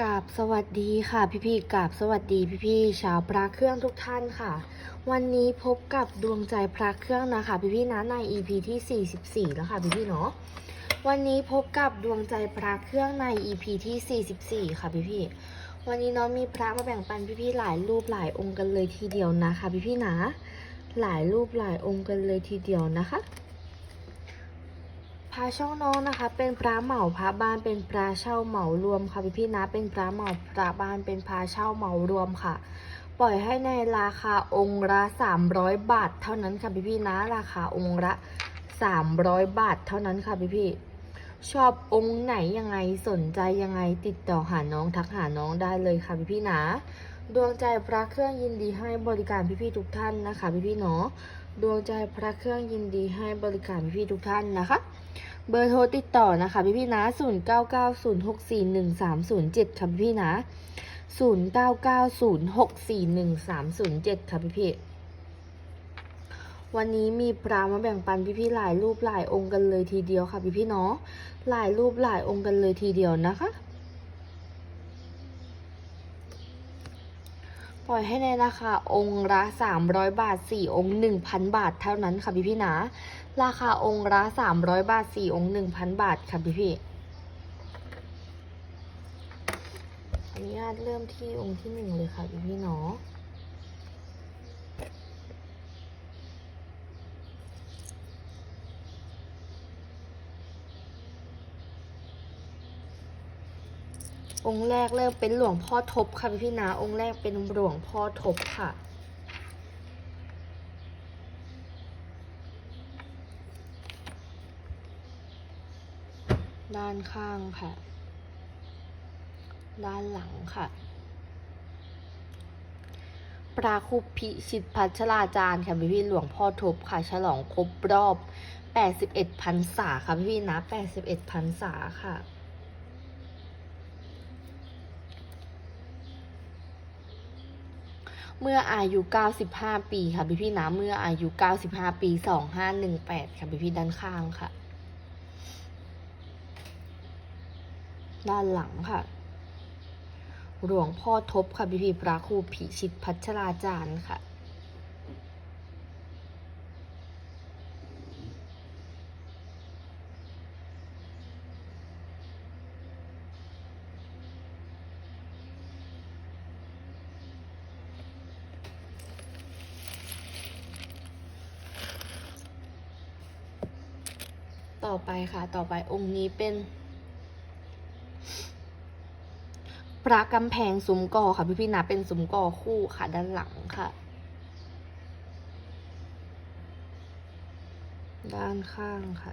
กาบสวัสดีค่ะพี่พี่กาบสวัสดีพี่พี่ชาวพระเครื่องทุกท่านค่ะ วันนี้พบกับดวงใจพระเครื่องนะคะพี่พี่นะใน EP ที่ 44 แล้วค่ะพี่พี่เนาะวันนี้พบกับดวงใจพระเครื่องใน EP ที่ 44 ค่ะพี่พี่วันนี้เนาะมีพระมาแบ่งปันพี่พี่หลายรูปหลายองค์กันเลยทีเดียวนะคะพี่พี่นะหลายรูปหลายองค์กันเลยทีเดียวนะคะ พระช่องน้องนะคะ เป็นพระเหมาพระบ้านเป็นพระเช่าเหมารวมค่ะพี่พี่นะ เป็นพระเหมาพระบ้านเป็นพระเช่าเหมารวมค่ะ ปล่อยให้ในราคาองค์ละ300 บาท เท่านั้นค่ะพี่พี่นะ ราคาองค์ละ300 บาท เท่านั้นค่ะพี่พี่ชอบองค์ไหนยังไงสนใจยังไงติดต่อหาน้องทักหาน้องได้เลยค่ะพี่พี่นะ ดวงใจพระเครื่องยินดีให้บริการพี่พี่ทุกท่านนะคะ พี่พี่เนาะดวงใจพระเครื่องยินดีให้บริการพี่พี่ทุกท่านนะคะ เบอร์โทรติดต่อนะคะพี่พี่ๆนะ0 9 9 0 6 4 1 3 0 7ค่ะพี่พี่ๆนะ0 9 9 0 6 4 1 3 0 7ค่ะพี่พี่วันนี้มีพระมาแบ่งปันพี่พี่ๆหลายรูปหลายองค์กันเลยทีเดียวค่ะพี่พี่ๆเนาะหลายรูปหลายองค์กันเลยทีเดียวนะคะ ปล่อยให้ในราคาองค์ละ300 บาท 4 องค์ 1,000 บาทเท่านั้นค่ะพี่พี่นะ ราคาองค์ละ300บาท4องค์1,000บาทค่ะพี่พี่อนุญาตเริ่มที่องค์ที่หนึ่งเลยค่ะพี่พี่เนาะองค์แรกเริ่มเป็นหลวงพ่อทบค่ะพี่พี่นะองค์แรกเป็นหลวงพ่อทบค่ะ ด้านข้างค่ะ ด้านหลังค่ะ ปราคุพิชิตพัชราจารย์ค่ะพี่พี่หลวงพ่อทบค่ะ ฉลองครบรอบ 81พรรษาค่ะพี่พี่นะ 81พรรษาค่ะเมื่ออายุ 95 ปี ค่ะ พี่พี่นะ เมื่ออายุ 95 ปี 2518 ค่ะ พี่พี่ด้านข้างค่ะ ด้านหลังค่ะ หลวงพ่อทบค่ะพี่พี่ๆพระครูพิชิตพัชราจารย์ค่ะต่อไปค่ะ ต่อไปองค์นี้เป็น พระกำแพงซุ้มกอค่ะพี่พี่นะเป็นซุ้มกอคู่ค่ะด้านหลังค่ะ ด้านข้างค่ะ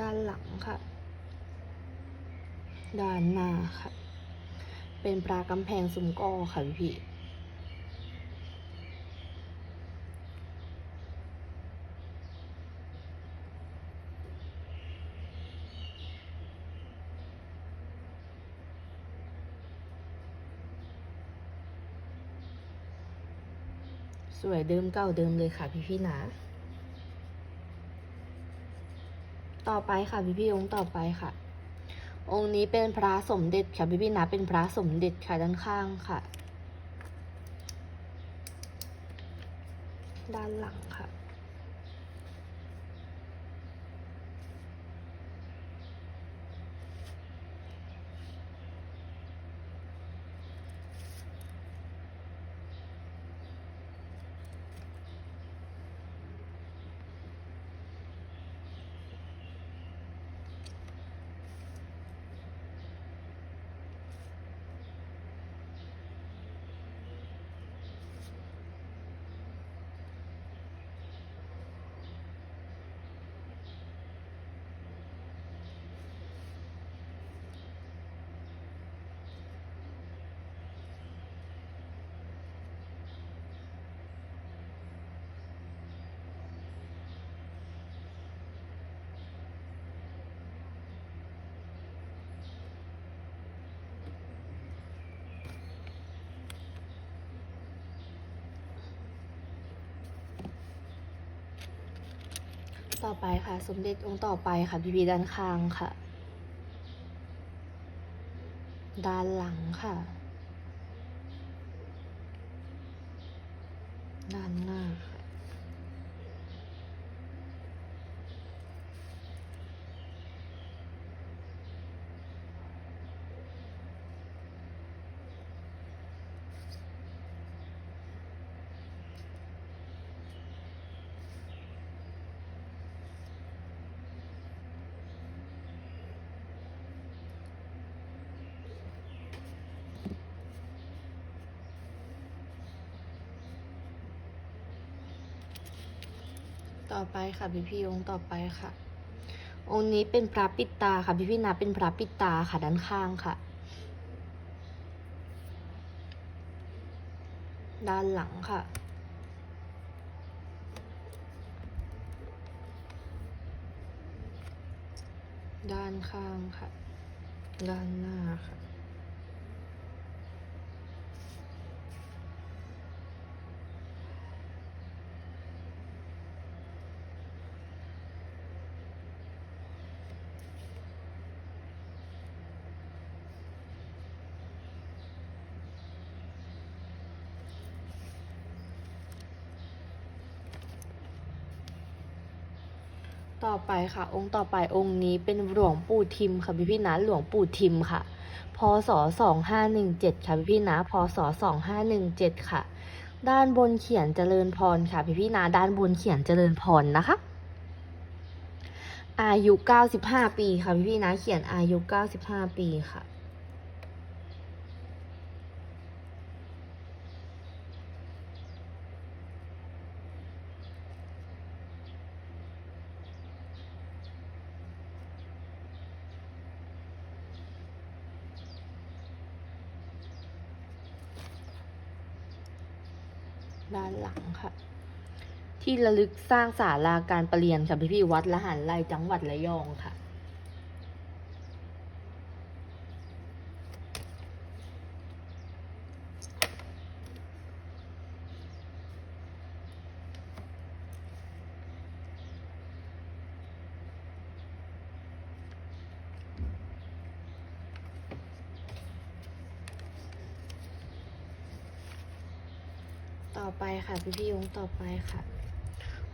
ด้านหลังค่ะ ด้านหน้าค่ะ เป็นปลากำแพงซุ้มกอค่ะพี่ วยเดิมเก่าเดิมเลยค่ะพี่พี่นะ ต่อไปค่ะพี่พี่องค์ต่อไปค่ะ องค์นี้เป็นพระสมเด็จค่ะพี่พี่นะเป็นพระสมเด็จค่ะด้านข้างค่ะ ด้านหลังค่ะ ด ต่อไปค่ะ สมเด็จองค์ต่อไปค่ะพี่พีด้านข้างค่ะ ด้านหลังค่ะ ด้านหน้าค่ะ ต่อ ไปค่ะพี่พี่องค์ต่อไปค่ะ องค์นี้เป็นพระปิดตาค่ะพี่พี่นะเป็นพระปิดตาค่ะด้านข้างค่ะ ด้านหลังค่ะด้านข้างค่ะ ด้านหน้าค่ะ ไปค่ะ องค์ต่อไปองค์นี้เป็นหลวงปู่ทิมค่ะพี่พี่นะหลวงปู่ทิมค่ะ พศสองห้าหนึ่งเจ็ดค่ะพี่พี่นะพศสองห้าหนึ่งเจ็ดค่ะ ด้านบนเขียนเจริญพรค่ะพี่พี่นะด้านบนเขียนเจริญพรนะคะ อายุเก้าสิบห้าปีค่ะพี่พี่นะเขียนอายุเก้าสิบห้าปีค่ะ หลังค่ะ ที่ระลึกสร้างศาลาการประเรียนค่ะพี่พี่ๆวัดละหันไลจังหวัดระยองค่ะ ค่ะพี่พี่องค์ต่อไปค่ะ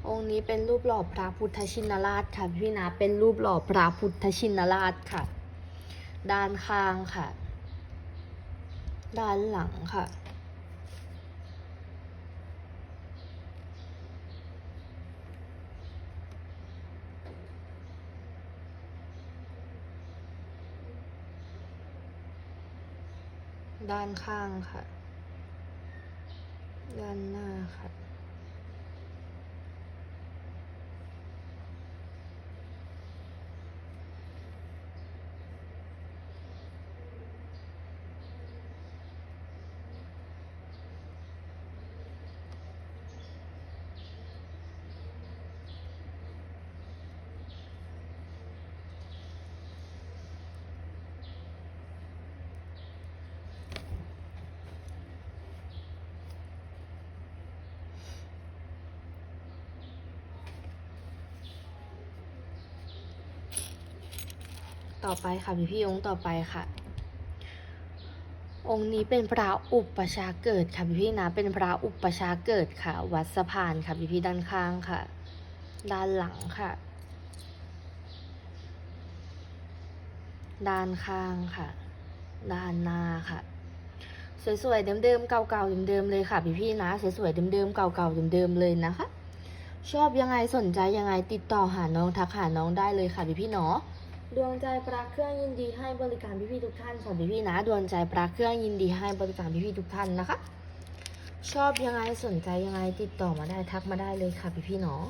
องค์นี้เป็นรูปหล่อพระพุทธชินราชค่ะพี่นะเป็นรูปหล่อพระพุทธชินราชค่ะ ด้านข้างค่ะ ด้านหลังค่ะด้านข้างค่ะ ด้านหน้าค่ะ ต่อไปค่ะพี่พี่ๆองค์ต่อไปค่ะ องค์นี้เป็นพระอุปชาเกิดค่ะพี่พี่นะเป็นพระอุปชาเกิดค่ะ วัดสะพานค่ะพี่พี่ด้านข้างค่ะ ด้านหลังค่ะ ด้านข้างค่ะ ด้านหน้าค่ะสวยๆเดิมๆเก่าๆเดิมๆเลยค่ะพี่พี่ๆนะสวยๆเดิมๆเก่าๆเดิมๆเลยนะคะ ชอบยังไงสนใจยังไงติดต่อหาน้องทักหาน้องได้เลยค่ะพี่พี่ๆเนาะ ดวงใจปลาเครื่องยินดีให้บริการพี่ๆทุกท่านค่ะพี่นะ ดวงใจปลาเครื่องยินดีให้บริการพี่ๆทุกท่านนะคะ ชอบยังไงสนใจยังไงติดต่อมาได้ทักมาได้เลยค่ะพี่ๆเนาะ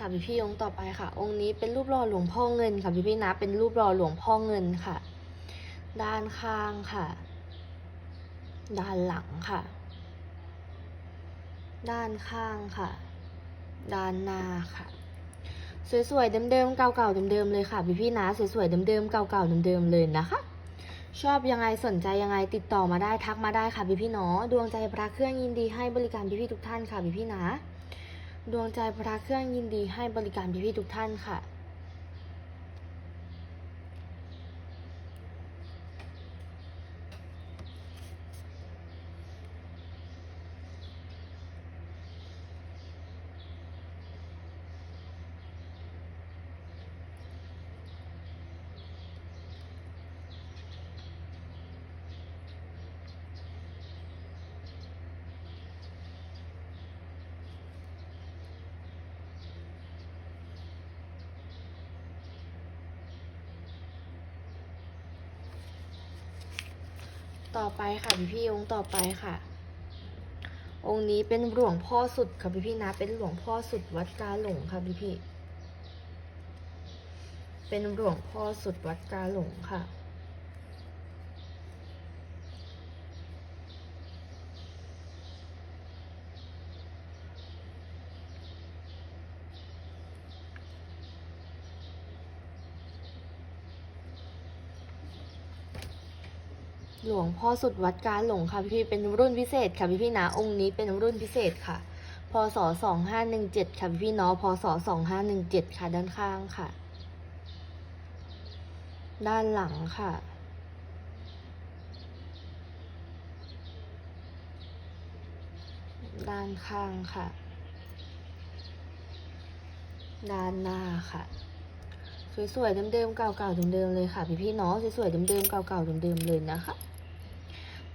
ค่ะพี่พี่องค์ต่อไปค่ะ องค์นี้เป็นรูปหล่อหลวงพ่อเงินค่ะพี่พี่นะเป็นรูปหล่อหลวงพ่อเงินค่ะ ด้านข้างค่ะ ด้านหลังค่ะ ด้านข้างค่ะ ด้านหน้าค่ะ สวยๆเดิมๆเก่าๆเดิมๆเลยค่ะพี่พี่นะสวยๆเดิมๆเก่าๆเดิมๆเลยนะคะชอบยังไงสนใจยังไงติดต่อมาได้ทักมาได้ค่ะพี่พี่เนาะดวงใจพระเครื่องยินดีให้บริการพี่พี่ทุกท่านค่ะพี่พี่นะ ดวงใจพระเครื่องยินดีให้บริการพี่พี่ๆทุกท่านค่ะ ต่อไปค่ะพี่พี่องค์ต่อไปค่ะ องค์นี้เป็นหลวงพ่อสุดค่ะพี่พี่นะ เป็นหลวงพ่อสุดวัดกาหลงค่ะพี่พี่เป็นหลวงพ่อสุดวัดกาหลงค่ะ วงพ่อสุดวัดการหลงค่ะพี่พี่เป็นรุ่นพิเศษค่ะพี่พี่นะองค์นี้เป็นรุ่นพิเศษค่ะ พศสองห้าหนึ่งเจ็ดค่ะพี่พี่เนาะพศสองห้าหนึ่งเจ็ดค่ะด้านข้างค่ะ ด้านหลังค่ะด้านข้างค่ะ ด้านหน้าค่ะ สวยๆเดิมๆเก่าๆเดิมๆเลยค่ะ พี่พี่ๆเนาะสวยๆเดิมๆเก่าๆเดิมๆเลยนะคะ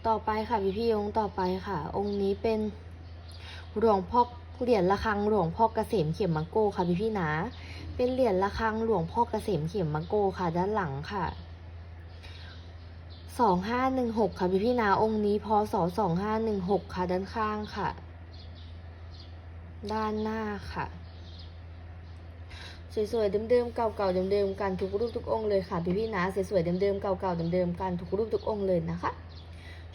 ต่อไปค่ะพี่พี่องค์ต่อไปค่ะ องค์นี้เป็นหลวงพ่อเหรียญระฆังหลวงพ่อเกษมเขียมมังโก้ค่ะพี่พี่นะ เป็นเหรียญระฆังหลวงพ่อเกษมเขียมมังโก้ค่ะ ด้านหลังค่ะสองห้าหนึ่งหกค่ะพี่พี่นะองค์นี้พศสองห้าหนึ่งหกค่ะด้านข้างค่ะ ด้านหน้าค่ะ สวยๆเดิมๆเก่าๆเดิมๆกันทุกรูปทุกองค์เลยค่ะพี่พี่นะสวยๆเดิมๆเก่าๆเดิมๆกันทุกรูปทุกองค์เลยนะคะ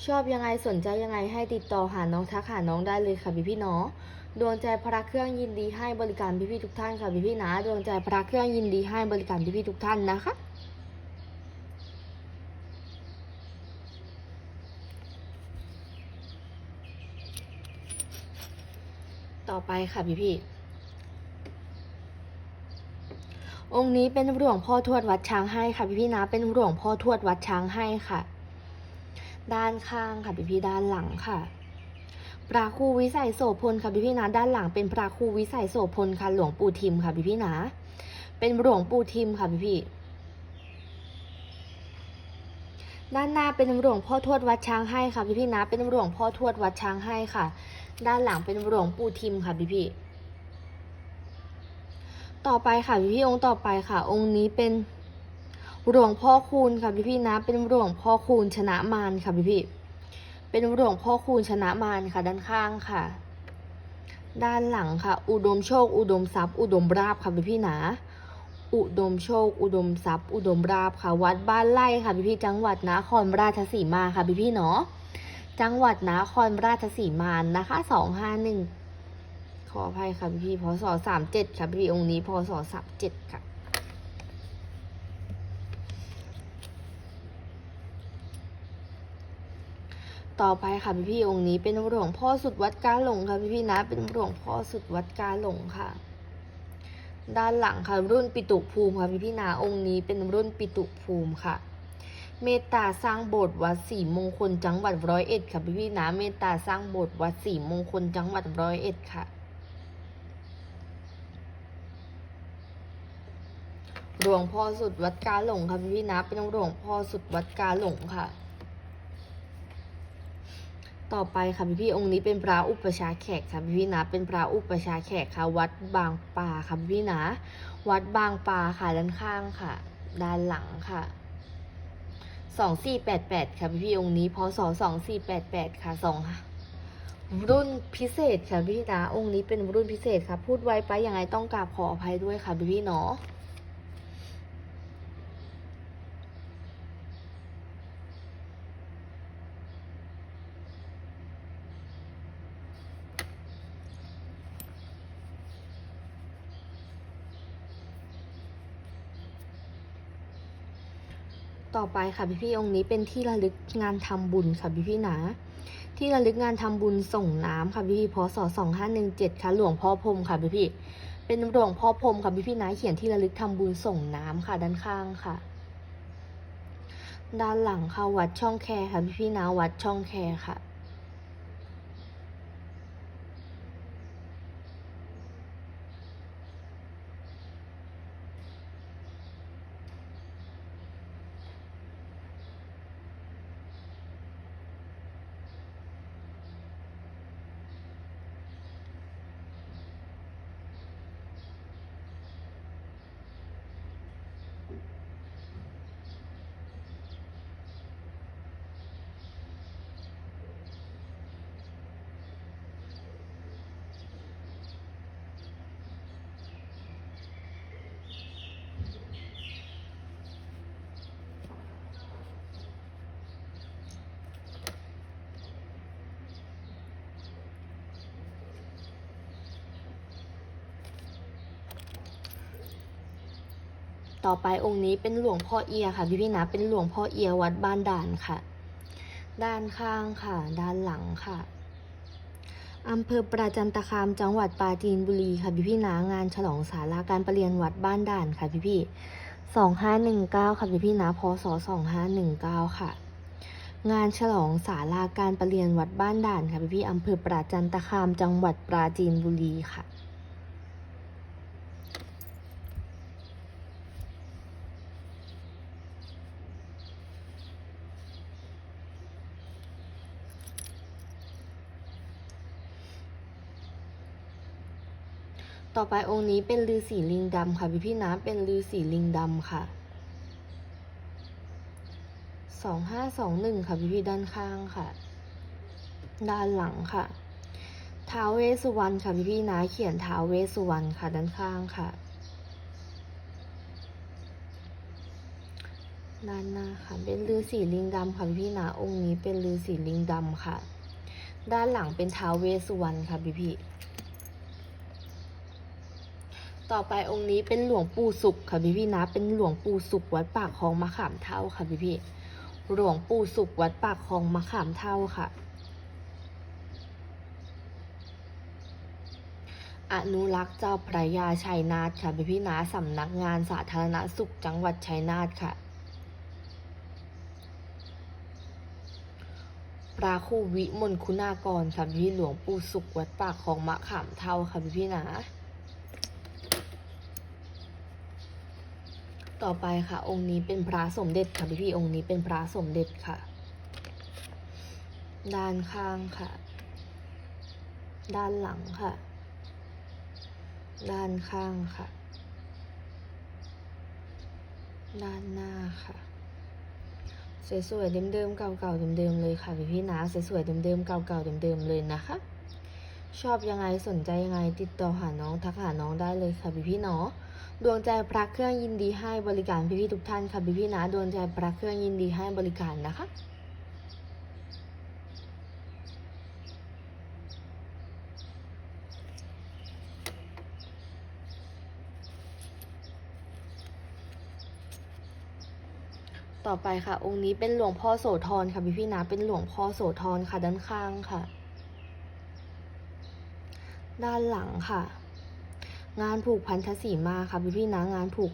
ชอบยังไงสนใจยังไงให้ติดต่อหาน้องทักหาน้องได้เลยค่ะพี่พี่เนาะดวงใจพระเครื่องยินดีให้บริการพี่พี่ทุกท่านค่ะพี่พี่นะดวงใจพระเครื่องยินดีให้บริการพี่พี่ทุกท่านนะคะต่อไปค่ะพี่พี่องค์นี้เป็นหลวงพ่อทวดวัดช้างให้ค่ะพี่พี่นะเป็นหลวงพ่อทวดวัดช้างให้ค่ะ ด้านข้างค่ะพี่พี่ด้านหลังค่ะพระครูวิสัยโสพลค่ะพี่พี่นะด้านหลังเป็นพระครูวิสัยโสพลค่ะหลวงปู่ทิมค่ะพี่พี่นะเป็นหลวงปู่ทิมค่ะพี่พี่ด้านหน้าเป็นหลวงพ่อทวดวัดช้างให้ค่ะพี่พี่นะเป็นหลวงพ่อทวดวัดช้างให้ค่ะ ด้านหลังเป็นหลวงปู่ทิมค่ะพี่พี่ต่อไปค่ะพี่พี่องค์ต่อไปค่ะ องค์นี้เป็น หลวงพ่อคูณค่ะพี่พี่นะ เป็นหลวงพ่อคูณชนะมารค่ะพี่พี่เป็นหลวงพ่อคูณชนะมารค่ะ ด้านข้างค่ะ ด้านหลังค่ะ อุดมโชค อุดมทรัพย์ อุดมราบค่ะพี่พี่นะ อุดมโชค อุดมทรัพย์ อุดมราบค่ะ วัดบ้านไร่ค่ะพี่พี่จังหวัดนครราชสีมาค่ะพี่พี่เนาะจังหวัดนครราชสีมานะคะสองห้าหนึ่งขออภัยค่ะพี่พศสามเจ็ดค่ะพี่องค์นี้พศสามเจ็ดค่ะ ต่อไปค่ะพี่พี่องค์นี้เป็นหลวงพ่อสุดวัดกาหลงค่ะพี่พี่นะ เป็นหลวงพ่อสุดวัดกาหลงค่ะ ด้านหลังค่ะรุ่นปิตุภูมิค่ะพี่พี่นาองค์นี้เป็นรุ่นปิตุภูมิค่ะ เมตตาสร้างโบสถ์วัดศรีมงคลจังหวัดร้อยเอ็ดค่ะพี่พี่นะ เมตตาสร้างโบสถ์วัดศรีมงคลจังหวัดร้อยเอ็ดค่ะหลวงพ่อสุดวัดกาหลงค่ะพี่พี่นะ เป็นหลวงพ่อสุดวัดกาหลงค่ะ ต่อไปค่ะพี่พี่องค์นี้เป็นพระอุปชาแขกค่ะพี่พี่นะเป็นพระอุปชาแขกค่ะวัดบางปาค่ะพี่พี่นะวัดบางปาค่ะด้านข้างค่ะ ด้านหลังค่ะสองสี่แปดแปดค่ะพี่พี่องค์นี้พศสองสี่แปดแปดค่ะสองรุ่นพิเศษค่ะพี่นะองค์นี้เป็นรุ่นพิเศษค่ะ พูดไว้ไปยังไงต้องกราบขออภัยด้วยค่ะพี่พี่เนาะ ต่อไปค่ะพี่พี่องค์นี้เป็นที่ระลึกงานทำบุญค่ะพี่พี่นะ ที่ระลึกงานทำบุญส่งน้ำค่ะพี่พี่พศ2517ค่ะหลวงพ่อพรมค่ะพี่พี่เป็นหลวงพ่อพรมค่ะพี่พี่นะเขียนที่ระลึกทำบุญส่งน้ำค่ะด้านข้างค่ะ ด้านหลังค่ะวัดช่องแคค่ะพี่พี่นะวัดช่องแคค่ะ ต่อไปองค์นี้เป็นหลวงพ่อเอียค่ะ พี่พี่นะเป็นหลวงพ่อเอียวัดบ้านด่านค่ะ ด้านข้างค่ะ ด้านหลังค่ะอำเภอปราจันตคามจังหวัดปราจีนบุรีค่ะพี่พี่นะงานฉลองสาราการประเรียนวัดบ้านด่านค่ะพี่พี่สองห้าหนึ่งเก้าค่ะพี่พี่นะพศสองห้าหนึ่งเก้าค่ะ งานฉลองสาราการประเรียนวัดบ้านด่านค่ะพี่พี่อำเภอปราจันตคามจังหวัดปราจีนบุรีค่ะ ต่อไปองค์นี้เป็นลือสีลิงดำค่ะพี่พี่นะเป็นลือสีลิงดำค่ะสองห้าสองหนึ่งค่ะพี่พี่ด้านข้างค่ะ ด้านหลังค่ะท้าวเวสุวรรณค่ะพี่พี่นะเขียนท้าวเวสุวรรณค่ะด้านข้างค่ะ ด้านหน้าค่ะเป็นลือสีลิงดำค่ะพี่พี่นะองค์นี้เป็นลือสีลิงดำค่ะ ด้านหลังเป็นท้าวเวสุวรรณค่ะพี่พี่ ต่อไปองค์นี้เป็นหลวงปู่สุขค่ะพี่พี่นะ เป็นหลวงปู่สุขวัดปากคลองมะขามเท่าค่ะพี่พี่หลวงปู่สุขวัดปากคลองมะขามเท่าค่ะ อนุรักษ์เจ้าพระยาชัยนาทค่ะพี่พี่นะสำนักงานสาธารณสุขจังหวัดชัยนาทค่ะพระครูวิมลคุณากรค่ะพี่หลวงปู่สุขวัดปากคลองมะขามเท่าค่ะพี่พี่นะ ต่อไปค่ะ องค์นี้เป็นพระสมเด็จค่ะพี่พี่ๆองค์นี้เป็นพระสมเด็จค่ะ ด้านข้างค่ะ ด้านหลังค่ะ ด้านข้างค่ะ ด้านหน้าค่ะสวยๆเดิมๆเก่าๆเดิมๆเลยค่ะพี่พี่ๆนะสวยๆเดิมๆเก่าๆเดิมๆเลยนะคะชอบยังไงสนใจยังไงติดต่อหาน้องทักหาน้องได้เลยค่ะพี่พี่ๆเนาะ ดวงใจพระเครื่องยินดีให้บริการพี่ๆทุกท่านค่ะพี่ๆนะดวงใจพระเครื่องยินดีให้บริการนะคะต่อไปค่ะ องค์นี้เป็นหลวงพ่อโสธรค่ะพี่ๆนะเป็นหลวงพ่อโสธรค่ะด้านข้างค่ะ ด้านหลังค่ะ งานผูกพันธสีมาค่ะพี่พี่นะงานผูก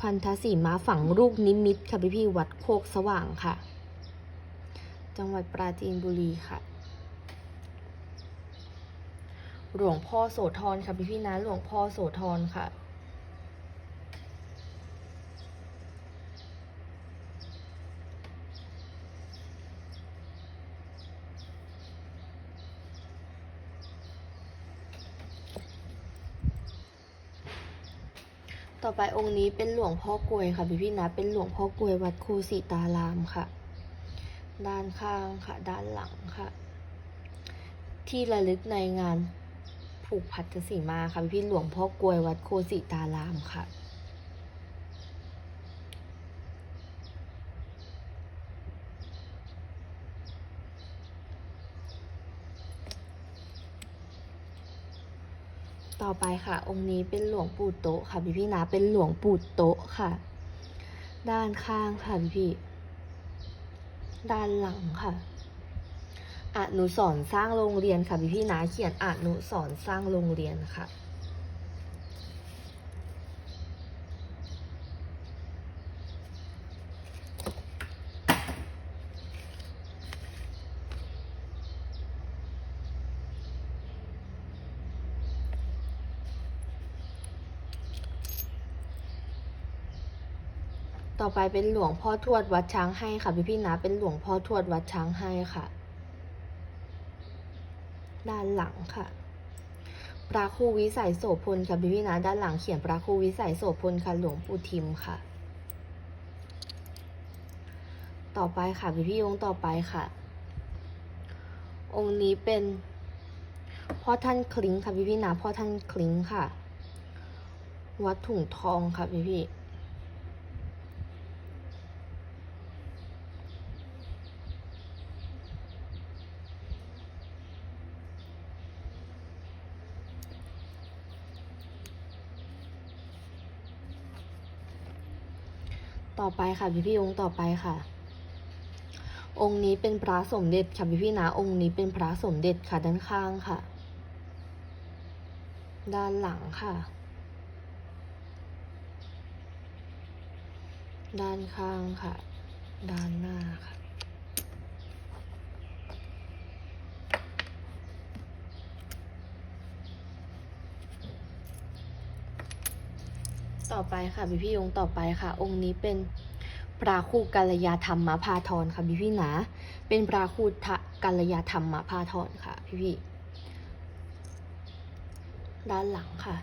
พันธสีมาฝังลูกนิมิตค่ะพี่พี่วัดโคกสว่างค่ะ จังหวัดปราจีนบุรีค่ะ หลวงพ่อโสธรค่ะพี่พี่นะหลวงพ่อโสธรค่ะ ต่อไปองค์นี้เป็นหลวงพ่อกลวยค่ะพี่พี่นะ เป็นหลวงพ่อกลวยวัดครูสีตารามค่ะ ด้านข้างค่ะ ด้านหลังค่ะ ที่ระลึกในงานผูกพัทสีมาค่ะพี่ๆหลวงพ่อกลวยวัดโคสิตารามค่ะ ต่อไปค่ะ องค์นี้เป็นหลวงปู่โตะค่ะพี่พี่นะ เป็นหลวงปู่โตะค่ะ ด้านข้างค่ะพี่พี่ ด้านหลังค่ะอนุสรสร้างโรงเรียนค่ะพี่พี่นะ เขียนอนุสรสร้างโรงเรียนค่ะ ไปเป็นหลวงพ่อทวดวัดช้างให้ค่ะพี่พี่นะ เป็นหลวงพ่อทวดวัดช้างให้ค่ะ ด้านหลังค่ะพระครูวิสัยโสพลค่ะพี่พี่นะด้านหลังเขียนพระครูวิสัยโสพลค่ะหลวงปู่ทิมค่ะ ต่อไปค่ะพี่พี่องค์ต่อไปค่ะ องค์นี้เป็นพ่อท่านคลิงค่ะพี่พี่นะพ่อท่านคลิงค่ะ วัดถุงทองค่ะพี่พี่ ต่อไปค่ะพี่พี่องค์ต่อไปค่ะ องค์นี้เป็นพระสมเด็จค่ะพี่พี่นะองค์นี้เป็นพระสมเด็จค่ะด้านข้างค่ะ ด้านหลังค่ะ ด้านข้างค่ะ ด้านหน้าค่ะ ต่อไปค่ะพี่พี่องค์ต่อไปค่ะ องค์นี้เป็นพระครูกัลยาธรรมพาทรค่ะพี่พี่นะเป็นพระครูทะกัลยาธรรมพาทรค่ะพี่พี่ด้านหลังค่ะ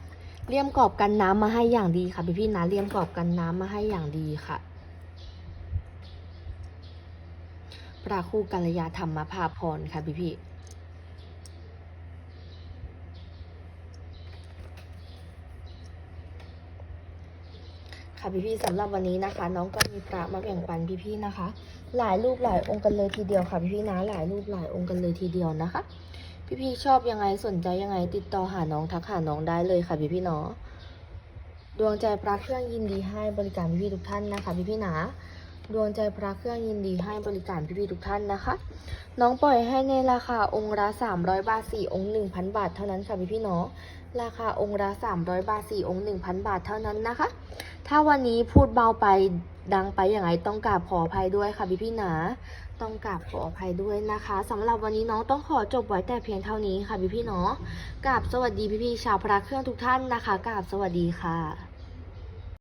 เลี่ยมกรอบกันน้ำมาให้อย่างดีค่ะพี่พี่นะเลี่ยมกรอบกันน้ำมาให้อย่างดีค่ะพระครูกัลยาธรรมพาพรค่ะพี่พี่ ค่ะพี่พี่ๆสำหรับวันนี้นะคะ น้องก็มีพระมาแบ่งปันพี่พี่ๆนะคะ หลายรูปหลายองค์กันเลยทีเดียวค่ะพี่พี่ๆนะหลายรูปหลายองค์กันเลยทีเดียวนะคะพี่พี่ๆชอบยังไงสนใจยังไงติดต่อหาน้องทักหาน้องได้เลยค่ะพี่พี่ๆเนาะดวงใจพระเครื่องยินดีให้บริการพี่พี่ๆทุกท่านนะคะพี่พี่ๆนะดวงใจพระเครื่องยินดีให้บริการพี่พี่ๆทุกท่านนะคะ น้องปล่อยให้ในราคาองค์ละ300 บาท 4 องค์ 1,000 บาทเท่านั้นค่ะพี่พี่ๆเนาะราคาองค์ละ300 บาท 4 องค์ 1,000 บาทเท่านั้นนะคะ ถ้าวันนี้พูดเบาไปดังไปอย่างไรต้องกราบขออภัยด้วยค่ะพี่พี่หนา ต้องกราบขออภัยด้วยนะคะสำหรับวันนี้น้องต้องขอจบไว้แต่เพียงเท่านี้ค่ะพี่พี่เนาะกราบสวัสดีพี่พี่ชาวพระเครื่องทุกท่านนะคะกราบสวัสดีค่ะ